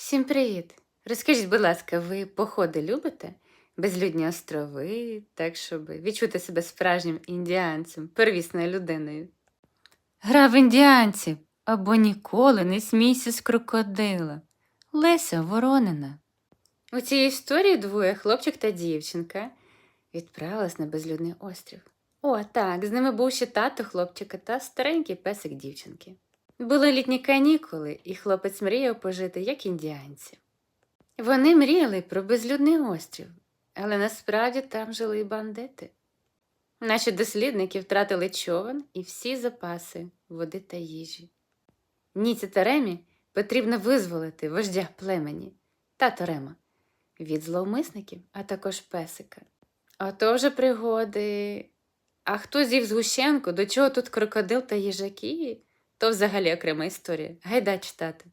Всім привіт! Розкажіть, будь ласка, ви походи любите? Безлюдні острови, так щоб відчути себе справжнім індіанцем, первісною людиною. Гра в індіанців або ніколи не смійся з крокодила. Леся Воронина. У цій історії двоє хлопчик та дівчинка відправились на безлюдний острів. О, так, з ними був ще тато хлопчика та старенький песик дівчинки. Були літні канікули, і хлопець мріяв пожити як індіанці. Вони мріяли про безлюдний острів, але насправді там жили й бандити. Наші дослідники втратили човен і всі запаси води та їжі. Ніці та Ремі потрібно визволити вождя племені тато Рема від зловмисників, а також песика. Ото вже пригоди. А хто з'їв згущенку, до чого тут крокодил та їжаки? То взагалі окрема історія. Гайда читати.